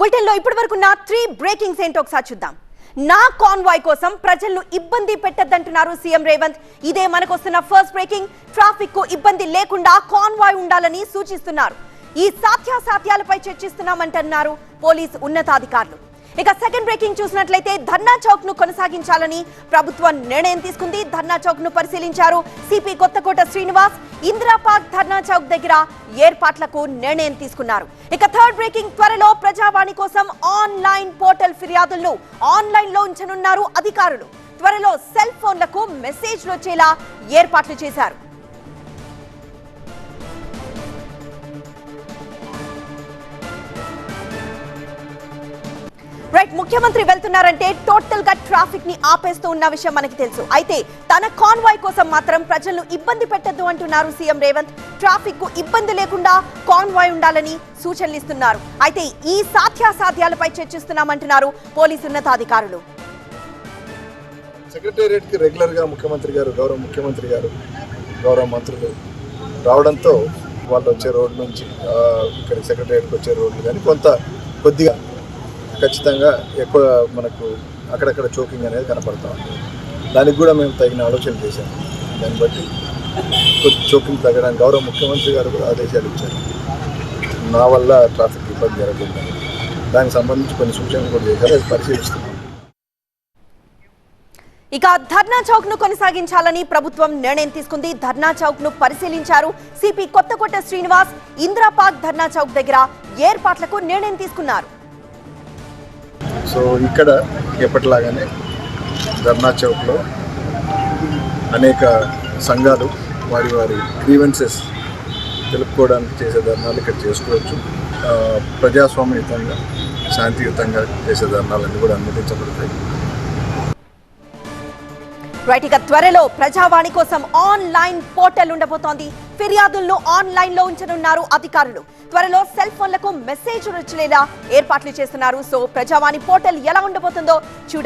బులెటిన్లో ఇప్పటి వరకు నా త్రీ బ్రేకింగ్స్ ఏంటో ఒకసారి చూద్దాం. నా కాన్వాయ్ కోసం ప్రజలను ఇబ్బంది పెట్టద్దంటున్నారు సీఎం రేవంత్. ఇదే మనకొస్తున్న ఫస్ట్ బ్రేకింగ్ ట్రాఫిక్కు ఇబ్బంది లేకుండా కాన్వాయ్ ఉండాలని సూచిస్తున్నారు. ఈ సాధ్యాసాధ్యాలపై చర్చిస్తున్నామంటున్నారు పోలీస్ ఉన్నతాధికారులు. ఇక సెకండ్ బ్రేకింగ్ చూసినట్లయితే ధర్నా చౌక్ను కొనసాగించాలని ప్రభుత్వం నిర్ణయం తీసుకుంది. ధర్నా చౌక్ను పరిశీలించారు సిపి కొత్తకోట శ్రీనివాస్. ఇందిరా పార్క్ ధర్నా చౌక్ దగ్గర ఏర్పాట్లకు నిర్ణయం తీసుకున్నారు. ఇక థర్డ్ బ్రేకింగ్ త్వరలో ప్రజావాణి కోసం ఆన్లైన్ పోర్టల్ ఫిర్యాదులను ఆన్లైన్లో ఉంచనున్నారు అధికారులు. త్వరలో సెల్ ఫోన్లకు మెసేజ్లు వచ్చేలా ఏర్పాట్లు చేశారు. రైట్ ముఖ్యమంత్రి వెళ్తున్నారంటే టోటల్గా ట్రాఫిక్ని ఆపేస్తూ ఉన్న విషయం మనకి తెలుసు. అయితే తన కాన్వాయ్ కోసం మాత్రం ప్రజలను ఇబ్బంది పెట్టద్దు అంటున్నారు సీఎం రేవంత్. ట్రాఫిక్కు ఇబ్బంది లేకుండా కాన్వాయ్ ఉండాలని సూచనలు ఇస్తున్నారు. అయితే ఈ సాధ్యాసాధ్యాలపై చర్చిస్తున్నామంటున్నారు పోలీసు ఉన్నతాధికారులు. సెక్రటేరియట్కి రెగ్యులర్గా ముఖ్యమంత్రి గారు గౌరవ ముఖ్యమంత్రి గారు గౌరవ మంత్రులు రావడంతో వాళ్ళు వచ్చే రోడ్ నుంచి ఇక్కడ సెక్రటేరియట్కి వచ్చే రోడ్లు కానీ కొంత కొద్దిగా ఖచ్చితంగా ఎక్కువ మనకు అక్కడక్కడ చోకింగ్ అనేది కనపడతా ఉంది. దానికి కూడా మేము తగిన ఆలోచన చేశాము దాన్ని బట్టి చోకింగ్ తగ్గడానికి గౌరవ ముఖ్యమంత్రి గారు కూడా ఆదేశాలు ఇచ్చారు. నా వల్ల ట్రాఫిక్ ఇబ్బంది జరగకూడదని దానికి సంబంధించి కొన్ని సూచనలు కూడా చేశారు. అది పరిశీలిస్తున్నాం. ఇక ధర్నా చౌక్ను కొనసాగించాలని ప్రభుత్వం నిర్ణయం తీసుకుంది. ధర్నా చౌక్ను పరిశీలించారు సిపి కొత్తకోట శ్రీనివాస్. ఇందిరా పార్క్ ధర్నా చౌక్ దగ్గర ఏర్పాట్లకు నిర్ణయం తీసుకున్నారు. సో ఇక్కడ ఎప్పటిలాగానే ధర్నా చౌక్లో అనేక సంఘాలు వారి వారి గ్రీవెన్సెస్ తెలుపుకోవడానికి చేసే ధర్నాలు ఇక్కడ చేసుకోవచ్చు. ప్రజాస్వామ్యయుతంగా శాంతియుతంగా చేసే ధర్నాలన్నీ కూడా అనుమతించబడతాయి. రైట్ ఇక త్వరలో ప్రజావాణి కోసం ఆన్లైన్ పోర్టల్ ఉండబోతోంది. ఫిర్యాదులను ఆన్లైన్లో ఉంచనున్నారు అధికారులు. త్వరలో సెల్ ఫోన్లకు మెసేజ్ వచ్చేలా ఏర్పాట్లు చేస్తున్నారు. సో ప్రజావాణి పోర్టల్ ఎలా ఉండబోతుందో చూడాలి